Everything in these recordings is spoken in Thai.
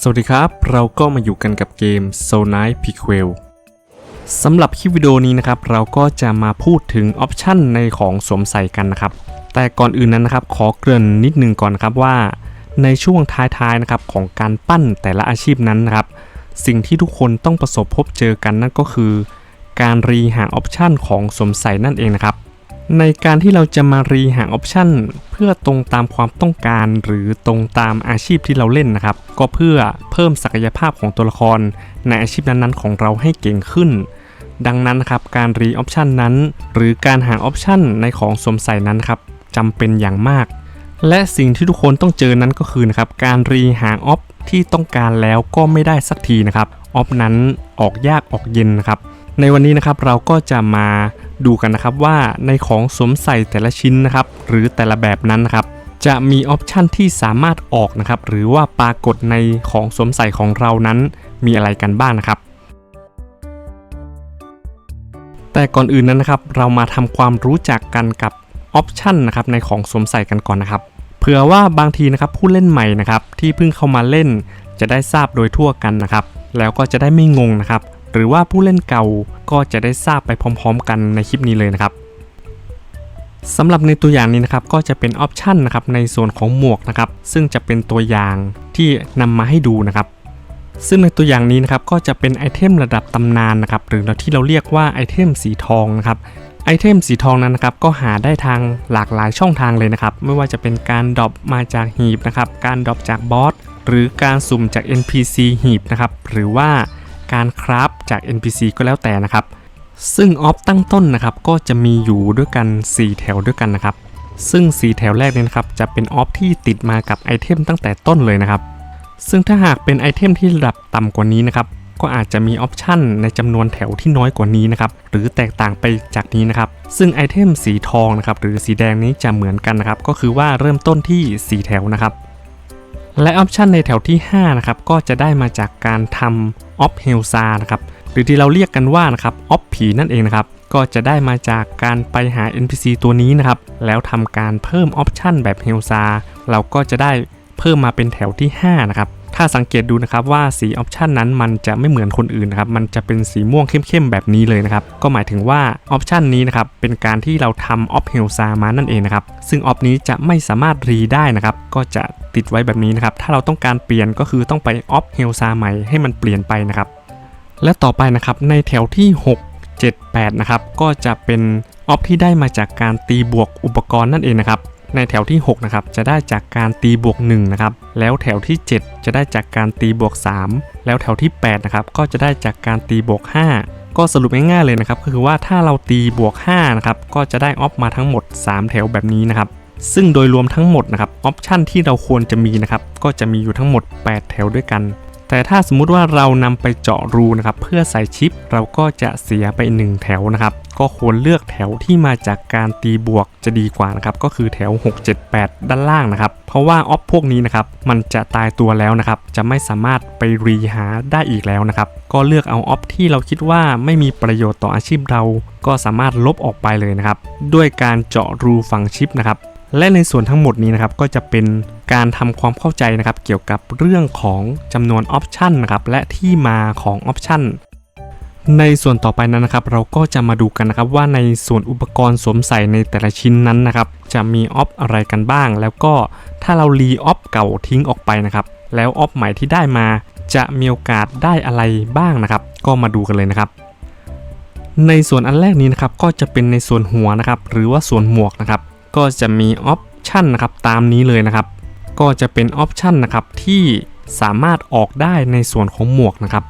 สวัสดีครับ เราก็มาอยู่กันกับเกม Soul Knight Prequel สำหรับคลิปวิดีโอนี้นะครับ เราก็จะมาพูดถึงออปชันในของสวมใส่กันนะครับ แต่ก่อนอื่นนั้นนะครับ ขอเกริ่นนิดนึงก่อนนครับว่า ในช่วงท้ายๆนะครับของการปั้นแต่ละอาชีพนั้นนะครับ สิ่งที่ทุกคนต้องประสบพบเจอกันนั่นก็คือ การรีหาออปชันของสวมใส่นั่นเองนะครับ ในการที่เราจะมารีหาออปชันเพื่อตรงตามความต้องการหรือตรงตามอาชีพที่เราเล่นนะครับ ก็เพื่อเพิ่มศักยภาพของตัวละคร ในอาชีพนั้นๆของเราให้เก่งขึ้น ดังนั้นนะครับการรีออปชันนั้น หรือการหาออปชันในของสวมใส่นั้นครับจำเป็นอย่างมาก และสิ่งที่ทุกคนต้องเจอนั้นก็คือนะครับการรีหาออฟที่ต้องการแล้วก็ไม่ได้สักทีนะครับออฟนั้นออกยากออกเย็นนะครับในวันนี้นะครับเราก็จะมา ดูกันนะครับว่าในของสวมใส่แต่ละชิ้นนะครับหรือแต่ละแบบนั้นนะครับจะมีออปชันที่สามารถออกนะครับหรือว่าปรากฏในของสวมใส่ของเรานั้นมีอะไรกันบ้างนะครับ แต่ก่อนอื่นนั้นนะครับเรามาทำความรู้จักกันกับออปชันนะครับในของสวมใส่กันก่อนนะครับเผื่อว่าบางทีนะครับผู้เล่นใหม่นะครับที่เพิ่งเข้ามาเล่น จะได้ทราบโดยทั่วกันนะครับ แล้วก็จะได้ไม่งงนะครับ หรือว่าผู้เล่นเก่าก็จะได้ทราบไปพร้อมๆ กันในคลิปนี้เลยนะครับสำหรับในตัวอย่างนี้นะครับก็จะเป็นออปชันนะครับในส่วนของหมวกนะครับซึ่งจะเป็นตัวอย่างที่นำมาให้ดูนะครับ ซึ่งในตัวอย่างนี้นะครับก็จะเป็นไอเทมระดับตำนานนะครับหรือที่เราเรียกว่าไอเทมสีทองนะครับไอเทมสีทองนั้นนะครับก็หาได้ทางหลากหลายช่องทางเลยนะครับ ไม่ว่าจะเป็นการดรอปมาจากหีบนะครับ การดรอปจากบอสหรือการสุ่มจาก NPC หีบนะครับหรือว่า การคราฟจาก NPC ก็แล้วแต่นะครับ ซึ่งออฟตั้งต้นนะครับก็จะมีอยู่ด้วยกัน 4 แถวด้วยกันนะครับ ซึ่ง 4 แถวแรกเนี่ยนะครับจะเป็นออฟที่ติดมากับไอเทมตั้งแต่ต้นเลยนะครับ ซึ่งถ้าหากเป็นไอเทมที่ระดับต่ำกว่านี้นะครับก็อาจจะมีออปชันในจำนวนแถวที่น้อยกว่านี้นะครับ หรือแตกต่างไปจากนี้นะครับ ซึ่งไอเทมสีทองนะครับหรือสีแดงนี้จะเหมือนกันนะครับ ก็คือว่าเริ่มต้นที่ 4 แถวนะครับ และออปชันในแถวที่5นะครับก็จะได้มาจากการทำออฟเฮลซานะครับหรือที่เราเรียกกันว่านะครับออฟผีนั่นเองนะครับก็จะได้มาจากการไปหา NPC ตัวนี้นะครับแล้วทำการเพิ่มออปชันแบบเฮลซาเราก็จะได้เพิ่มมาเป็นแถวที่5นะครับ ถ้าสังเกตดูนะครับว่าสีออปชันนั้นมันจะไม่เหมือนคนอื่นนะครับ มันจะเป็นสีม่วงเข้มๆแบบนี้เลยนะครับ ก็หมายถึงว่าออปชันนี้นะครับ เป็นการที่เราทำออฟเฮลซามานั่นเองนะครับ ซึ่งออฟนี้จะไม่สามารถรีได้นะครับ ก็จะติดไว้แบบนี้นะครับ ถ้าเราต้องการเปลี่ยนก็คือต้องไปออฟเฮลซาใหม่ให้มันเปลี่ยนไปนะครับ และต่อไปนะครับในแถวที่ 6 7 8นะครับ ก็จะเป็นออฟที่ได้มาจากการตีบวกอุปกรณ์นั่นเองนะครับ ในแถวที่ 6 นะครับ จะได้จากการตีบวก1นะครับ แล้วแถวที่ 7 จะได้จากการตีบวก 3 แล้วแถวที่ 8 นะครับ ก็จะได้จากการตีบวก 5 ก็สรุปง่ายๆเลยนะครับ ก็คือว่าถ้าเราตีบวก5นะครับ ก็จะได้ออฟมาทั้งหมด 3 แถวแบบนี้นะครับ ซึ่งโดยรวมทั้งหมดนะครับ ออปชันที่เราควรจะมีนะครับ ก็จะมีอยู่ทั้งหมด 8 แถวด้วยกัน แต่ถ้าสมมุติว่าเรานำไปเจาะรูนะครับเพื่อใส่ชิปเราก็จะเสียไป 1 แถวนะครับ ก็ควรเลือกแถวที่มาจากการตีบวกจะดีกว่านะครับก็คือแถว 6 7 8 ด้านล่างนะครับ เพราะว่าออฟพวกนี้นะครับมันจะตายตัวแล้วนะครับจะไม่สามารถไปรีหาได้อีกแล้วนะครับก็เลือกเอาออฟที่เราคิดว่าไม่มีประโยชน์ต่ออาชีพเรา ก็สามารถลบออกไปเลยนะครับด้วยการเจาะรูฝังชิปนะครับ และในส่วนทั้งหมดนี้นะครับก็จะเป็นการทำความเข้าใจนะครับเกี่ยวกับเรื่องของจำนวนออปชันนะครับและที่มาของออปชันในส่วนต่อไปนั้นนะครับ เราก็จะมาดูกันนะครับว่าในส่วนอุปกรณ์สวมใส่ในแต่ละชิ้นนั้นนะครับ จะมีออฟอะไรกันบ้าง แล้วก็ถ้าเรารีออฟเก่าทิ้งออกไปนะครับ แล้วออฟใหม่ที่ได้มา จะมีโอกาสได้อะไรบ้างนะครับ ก็มาดูกันเลยนะครับ ในส่วนอันแรกนี้นะครับก็จะเป็นในส่วนหัวนะครับ หรือว่าส่วนหมวกนะครับ ก็จะมีออปชันนะครับตามนี้เลยนะครับ ก็จะเป็นออปชันนะครับที่สามารถออกได้ในส่วนของหมวกนะครับ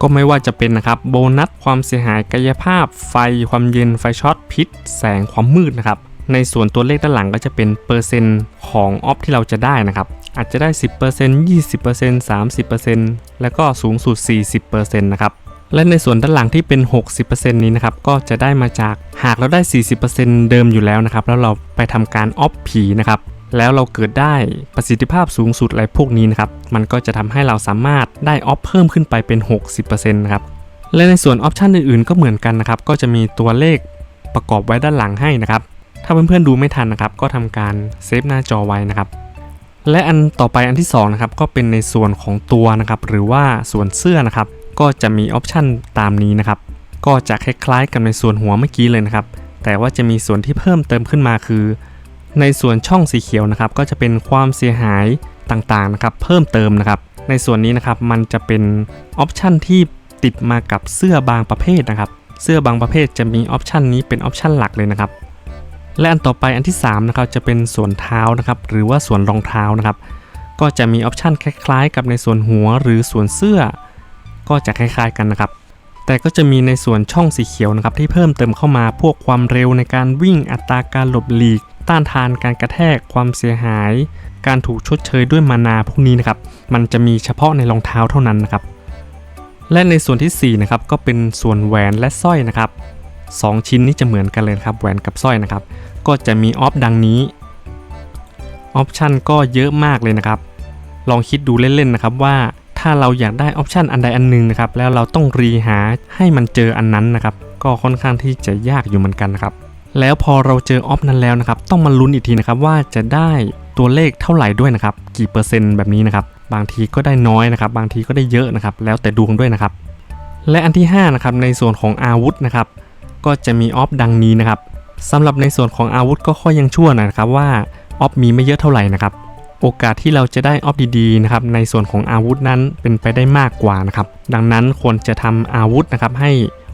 ก็ไม่ว่าจะเป็นนะครับโบนัสความเสียหายกายภาพ ไฟความเย็นไฟช็อตพิษ แสงความมืดนะครับ ในส่วนตัวเลขด้านหลังก็จะเป็นเปอร์เซ็นต์ของออฟที่เราจะได้นะครับ อาจจะได้ 10% 20% 30%แล้วก็สูงสุด 40%นะครับ และในส่วนด้านหลังที่เป็น 60%นี้นะครับก็จะได้มาจากหากเราได้ 40%เดิมอยู่แล้วนะครับแล้วเราไปทำการออฟผีนะครับแล้วเราเกิดได้ประสิทธิภาพสูงสุดอะไรพวกนี้นะครับมันก็จะทำให้เราสามารถได้ออฟเพิ่มขึ้นไปเป็น 60%นะครับและในส่วนออปชันอื่นๆ ก็เหมือนกันนะครับก็จะมีตัวเลขประกอบไว้ด้านหลังให้นะครับถ้าเพื่อนๆดูไม่ทันนะครับก็ทำการเซฟหน้าจอไว้นะครับและอันต่อไปอันที่2นะครับก็เป็นในส่วนของตัวนะครับหรือว่าส่วนเสื้อนะครับ ก็จะมีออปชันตามนี้นะครับ ก็จะคล้ายๆกับในส่วนหัวเมื่อกี้เลยนะครับ แต่ว่าจะมีส่วนที่เพิ่มเติมขึ้นมาคือ ในส่วนช่องสีเขียวนะครับ ก็จะเป็นความเสียหายต่างๆนะครับ เพิ่มเติมนะครับ ในส่วนนี้นะครับมันจะเป็นออปชันที่ติดมากับเสื้อบางประเภทนะครับ เสื้อบางประเภทจะมีออปชันนี้เป็นออปชันหลักเลยนะครับ และอันต่อไปอันที่3นะครับจะเป็นส่วนเท้านะครับหรือว่าส่วนรองเท้านะครับ ก็จะมีออปชันคล้ายๆ กับในส่วนหัวหรือส่วนเสื้อ ก็จะคล้ายๆกันนะครับ แต่ก็จะมีในส่วนช่องสีเขียวนะครับที่เพิ่มเติมเข้ามาพวกความเร็วในการวิ่งอัตราการหลบหลีก ต้านทานการกระแทกความเสียหาย การถูกชดเชยด้วยมานาพวกนี้นะครับ มันจะมีเฉพาะในรองเท้าเท่านั้นนะครับ และในส่วนที่4นะครับก็เป็นส่วนแหวนและสร้อยนะครับสองชิ้นนี้จะเหมือนกันเลยครับแหวนกับสร้อยนะครับ ก็จะมีออฟดังนี้ออปชันก็เยอะมากเลยนะครับ ลองคิดดูเล่นๆนะครับว่า ถ้าเราอยากได้ออปชันอันใดอันหนึ่งนะครับ แล้วเราต้องรีหาให้มันเจออันนั้นนะครับ ก็ค่อนข้างที่จะยากอยู่เหมือนกันนะครับ แล้วพอเราเจอออฟนั้นแล้วนะครับ ต้องมาลุ้นอีกทีนะครับว่าจะได้ตัวเลขเท่าไหร่ด้วยนะครับ กี่เปอร์เซ็นต์แบบนี้นะครับ บางทีก็ได้น้อยนะครับ บางทีก็ได้เยอะนะครับ แล้วแต่ดวงด้วยนะครับ และอันที่5นะครับ ในส่วนของอาวุธนะครับ ก็จะมีออฟดังนี้นะครับสำหรับในส่วนของอาวุธก็ค่อยยังชั่วนะครับว่าออฟมีไม่เยอะเท่าไหร่นะครับ โอกาสที่เราจะได้ออฟดีๆนะครับในส่วนของอาวุธนั้นเป็นไปได้มากกว่านะครับดังนั้นควรจะทำอาวุธนะครับให้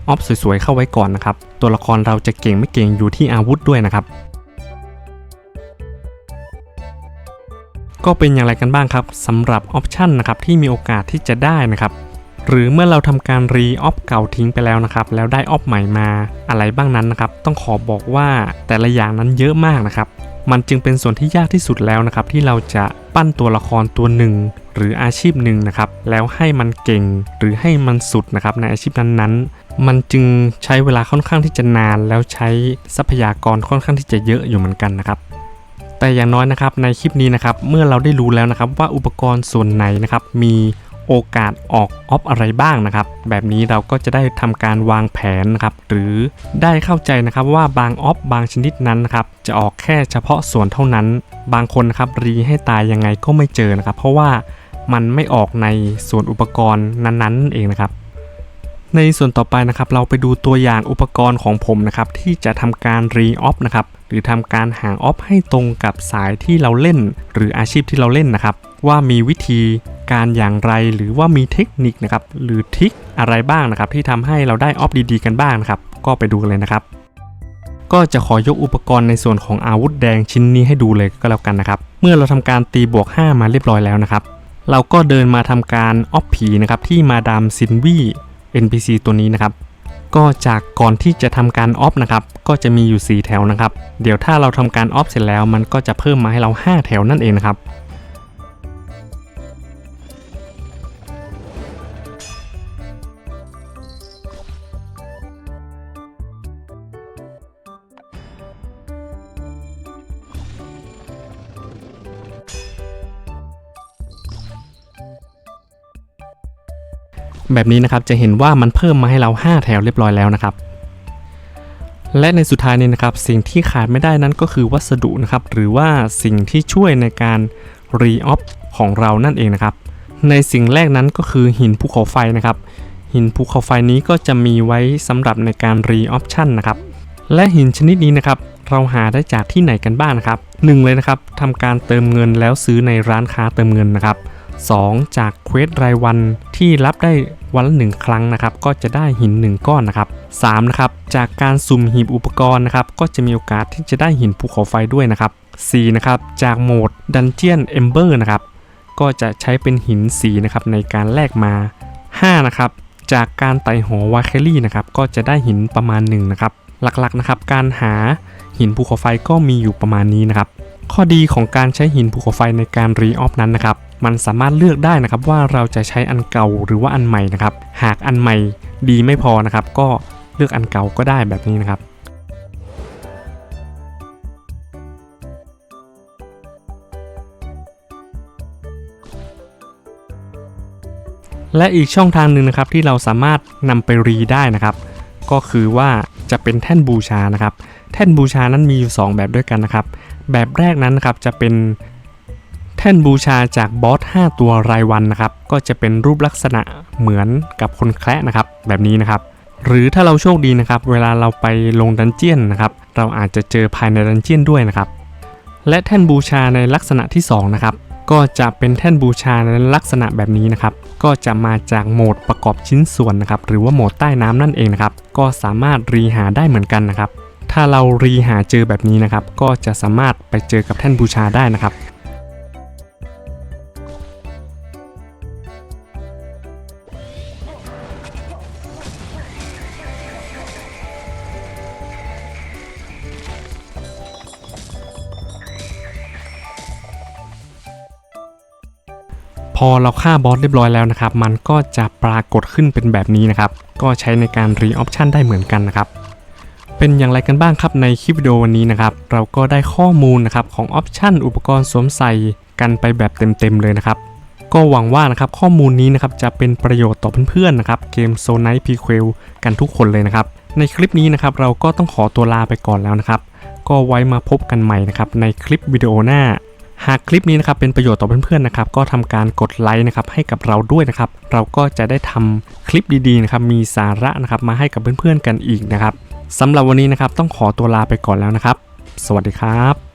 ออฟสวยๆเข้าไว้ก่อนนะครับตัวละครเราจะเก่งไม่เก่งอยู่ที่อาวุธด้วยนะครับก็เป็นอย่างไรกันบ้างครับสำหรับออปชันนะครับที่มีโอกาสที่จะได้นะครับหรือเมื่อเราทำการรีออฟเก่าทิ้งไปแล้วนะครับแล้วได้ออฟใหม่มาอะไรบ้างนั้นนะครับต้องขอบอกว่าแต่ละอย่างนั้นเยอะมากนะครับ มันจึงเป็นส่วนที่ยากที่สุดแล้วนะครับที่เราจะปั้นตัวละครตัวหนึ่ง หรืออาชีพหนึ่งนะครับแล้วให้มันเก่งหรือให้มันสุดนะครับในอาชีพนั้นๆ มันจึงใช้เวลาค่อนข้างที่จะนาน แล้วใช้ทรัพยากรค่อนข้างที่จะเยอะอยู่เหมือนกันนะครับแต่อย่างน้อยนะครับในคลิปนี้นะครับเมื่อเราได้รู้แล้วนะครับว่าอุปกรณ์ส่วนไหนนะครับมี โอกาสออกออฟอะไรบ้างนะครับ แบบนี้เราก็จะได้ทำการวางแผนนะครับหรือได้เข้าใจนะครับว่าบางออฟบางชนิดนั้นนะครับจะออกแค่เฉพาะส่วนเท่านั้น บางคนนะครับรีให้ตายยังไงก็ไม่เจอนะครับ เพราะว่ามันไม่ออกในส่วนอุปกรณ์นั้นๆนั่นเองนะครับ ในส่วนต่อไปนะครับ เราไปดูตัวอย่างอุปกรณ์ของผมนะครับ ที่จะทำการรีออฟนะครับหรือทำการหางออฟให้ตรงกับสายที่เราเล่น หรืออาชีพที่เราเล่นนะครับ ว่ามีวิธี การอย่างไรหรือว่ามีเทคนิคนะครับหรือทิคอะไรบ้างนะครับที่ทำให้เราได้ออฟดีๆกันบ้างนะครับก็ไปดูกันเลยนะครับ ก็จะขอยกอุปกรณ์ในส่วนของอาวุธแดงชิ้นนี้ให้ดูเลยก็แล้วกันนะครับ เมื่อเราทำการตีบวก 5 มาเรียบร้อยแล้วนะครับ เราก็เดินมาทำการออฟผีนะครับที่มาดามซินวี NPC ตัวนี้นะครับก็จากก่อนที่จะทำการออฟนะครับก็จะมีอยู่ 4 แถวนะครับ เดี๋ยวถ้าเราทำการออฟเสร็จแล้วมันก็จะเพิ่มมาให้เรา 5 แถวนั่นเองนะครับ แบบนี้นะครับจะเห็นว่ามันเพิ่มมาให้เรา 5 แถวเรียบร้อยแล้วนะครับและในสุดท้ายนี้นะครับสิ่งที่ขาดไม่ได้นั้นก็คือวัสดุนะครับหรือว่าสิ่งที่ช่วยในการรีออฟของเรานั่นเองนะครับในสิ่งแรกนั้นก็คือหินภูเขาไฟนะครับหินภูเขาไฟนี้ก็จะมีไว้สำหรับในการรีออปชั่นนะครับและหินชนิดนี้นะครับเราหาได้จากที่ไหนกันบ้างนะครับหนึ่งเลยนะครับทำการเติมเงินแล้วซื้อในร้านค้าเติมเงินนะครับ 2. จากเควสรายวันที่รับได้วันละหนึ่งครั้งนะครับ ก็จะได้หิน 1 ก้อนนะครับ 3. นะครับจากการสุ่มหีบอุปกรณ์นะครับก็จะมีโอกาสที่จะได้หินภูเขาไฟด้วยนะครับ 4. นะครับจากโหมด Dungeon Ember นะครับก็จะใช้เป็นหินสีนะครับในการแลกมา 5. นะครับจากการไต่หอวาเคลี่นะครับก็จะได้หินประมาณ1นะครับหลักๆนะครับการหาหินภูเขาไฟก็มีอยู่ประมาณนี้นะครับ ข้อดีของการใช้หินภูเขาไฟในการรีออฟนั้นนะครับ มันสามารถเลือกได้นะครับว่าเราจะใช้อันเก่าหรือว่าอันใหม่นะครับ หากอันใหม่ดีไม่พอนะครับ ก็เลือกอันเก่าก็ได้แบบนี้นะครับและอีกช่องทางหนึ่งนะครับที่เราสามารถนำไปรีได้นะครับ ก็คือว่าจะเป็นแท่นบูชานะครับ แท่นบูชานั้นมีอยู่ 2 แบบด้วยกันนะครับ แบบแรกนั้นนะครับจะเป็นแท่ท่นบูชาจากบอส 5 ตัวรายวันนะครับ ก็จะเป็นรูปลักษณะเหมือนกับคนแคระนะครับ แบบนี้นะครับ หรือถ้าเราโชคดีนะครับ เวลาเราไปลงดันเจียนนะครับ เราอาจจะเจอภายในดันเจียนด้วยนะครับ และแท่นบูชาในลักษณะที่2นะครับ ก็จะเป็นแท่นบูชาในลักษณะแบบนี้นะครับ ก็จะมาจากโหมดประกอบชิ้นส่วนนะครับ หรือว่าโหมดใต้น้ำนั่นเองนะครับ ก็สามารถรีหาได้เหมือนกันนะครับ ถ้าเรารีหาเจอแบบนี้นะครับ ก็จะสามารถไปเจอกับแท่นบูชาได้นะครับ อเราฆ่าบอสเรียบร้อยแล้วนะครับ มันก็จะปรากฏขึ้นเป็นแบบนี้นะครับ ก็ใช้ในการรีออปชันได้เหมือนกันนะครับ เป็นอย่างไรกันบ้างครับในคลิปวิดีโอวันนี้นะครับ เราก็ได้ข้อมูลนะครับของออปชันอุปกรณ์สวมใส่กันไปแบบเต็มๆเลยนะครับ ก็หวังว่านะครับข้อมูลนี้นะครับจะเป็นประโยชน์ต่อเพื่อนๆนะครับเกมโซนไนท์พีเควลกันทุกคนเลยนะครับ ในคลิปนี้นะครับเราก็ต้องขอตัวลาไปก่อนแล้วนะครับ ก็ไว้มาพบกันใหม่นะครับในคลิปวิดีโอหน้า หากคลิปนี้นะครับเป็นประโยชน์ต่อเพื่อนๆนะครับก็ทำการกดไลค์นะครับให้กับเราด้วยนะครับเราก็จะได้ทำคลิปดีๆนะครับมีสาระนะครับมาให้กับเพื่อนๆกันอีกนะครับสำหรับวันนี้นะครับต้องขอตัวลาไปก่อนแล้วนะครับ สวัสดีครับ